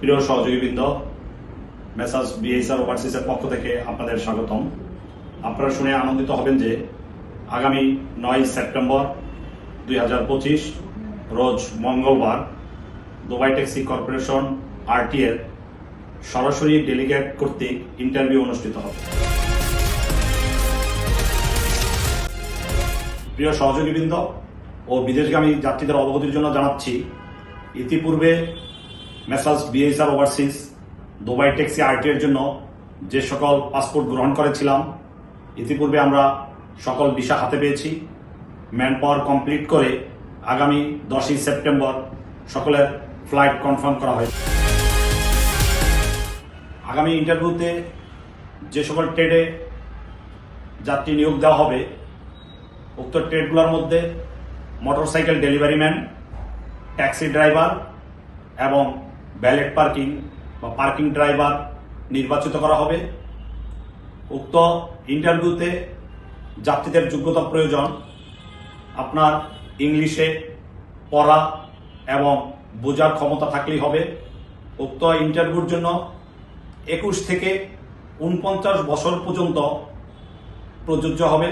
প্রিয় সহযোগীবৃন্দ মেসাজ বিএসআর ওভারসিসের পক্ষ থেকে আপনাদের স্বাগতম। আপনারা শুনে আনন্দিত হবেন যে আগামী নয় সেপ্টেম্বর দুই হাজার পঁচিশ, রোজ মঙ্গলবার, দুবাই ট্যাক্সি কর্পোরেশন আরটি এর সরাসরি ডেলিগেট কর্তৃক ইন্টারভিউ অনুষ্ঠিত হবে। প্রিয় সহযোগীবৃন্দ ও বিদেশগামী যাত্রীদের অবগতির জন্য জানাচ্ছি ইতিপূর্বে messrs BSR overseas, Dubai taxi RT এর জন্য যে সকল পাসপোর্ট গ্রহণ করেছিলাম, ইতিপূর্বে আমরা সকল ভিসা হাতে পেয়েছি। ম্যান পাওয়ার কমপ্লিট করে আগামী দশই সেপ্টেম্বর সকলের ফ্লাইট কনফার্ম করা হয়েছে। আগামী ইন্টারভিউতে যে সকল ট্রেডে যাত্রী নিয়োগ দেওয়া হবে, উক্ত ট্রেডগুলোর মধ্যে motorcycle delivery man taxi driver এবং ব্যালেট পার্কিং বা পার্কিং ড্রাইভার নির্বাচিত করা হবে। উক্ত ইন্টারভিউতে যাত্রীদের যোগ্যতা প্রয়োজন। আপনার ইংলিশে পড়া এবং বোঝার ক্ষমতা থাকলেই হবে। উক্ত ইন্টারভিউর জন্য একুশ থেকে উনপঞ্চাশ বছর পর্যন্ত প্রযোজ্য হবে।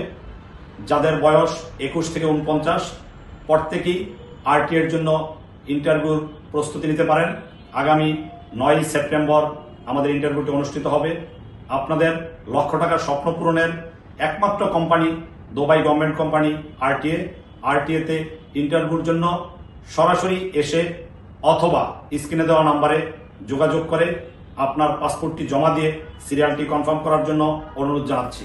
যাদের বয়স একুশ থেকে উনপঞ্চাশ প্রত্যেকেই আরটি এর জন্য ইন্টারভিউর প্রস্তুতি নিতে পারেন। আগামী নয় সেপ্টেম্বর আমাদের ইন্টারভিউটি অনুষ্ঠিত হবে। আপনাদের লক্ষ টাকার স্বপ্ন পূরণের একমাত্র company Dubai government company RTA আরটিএতে ইন্টারভিউর জন্য সরাসরি এসে অথবা স্ক্রিনে দেওয়া নাম্বারে যোগাযোগ করে আপনার পাসপোর্টটি জমা দিয়ে সিরিয়ালটি কনফার্ম করার জন্য অনুরোধ জানাচ্ছি।